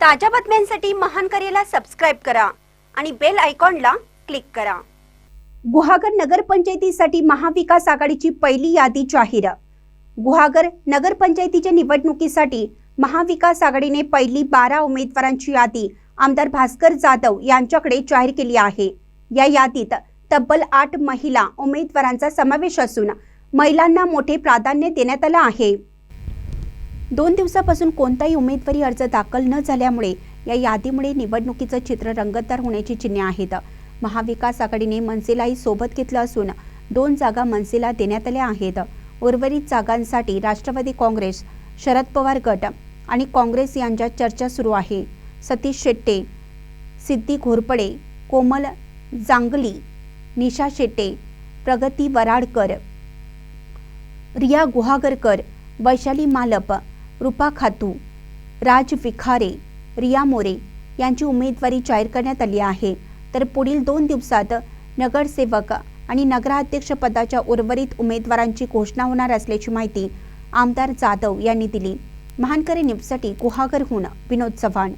ताज्या बातम्यांसाठी महान करेला सबस्क्राईब करा आणि बेल आयकॉनला क्लिक करा. गुहागर नगरपंचायतीसाठी महाविकास आघाडीची पहिली यादी जाहीर. गुहागर नगरपंचायतीच्या निवडणुकीसाठी महाविकास आघाडीने पहिली बारा उमेदवारांची यादी आमदार भास्कर जाधव यांच्याकडे जाहीर केली आहे. या यादीत तब्बल आठ महिला उमेदवारांचा समावेश असून महिलांना मोठे प्राधान्य देण्यात आलं आहे. दोन दिवसापासून कोणताही उमेदवारी अर्ज दाखल न झाल्यामुळे या यादीमुळे निवडणुकीचं चित्र रंगतदार होण्याची चिन्हे आहेत. महाविकास आघाडीने मनसेलाही सोबत घेतलं असून दोन जागा मनसेला देण्यात आल्या आहेत. उर्वरित जागांसाठी राष्ट्रवादी काँग्रेस शरद पवार गट आणि काँग्रेस यांच्यात चर्चा सुरू आहे. सतीश शेट्टे सिद्धी घोरपडे कोमल जांगली निशा शेट्टे प्रगती वराडकर रिया गुहागरकर वैशाली मालप रुपा खातू राज विखारे रिया मोरे यांची उमेदवारी जाहीर करण्यात आली आहे. तर पुढील दोन दिवसात नगरसेवक आणि नगराध्यक्ष पदाच्या उर्वरित उमेदवारांची घोषणा होणार असल्याची माहिती आमदार जाधव यांनी दिली. महानकरे न्यूजसाठी गुहागरहून विनोद चव्हाण.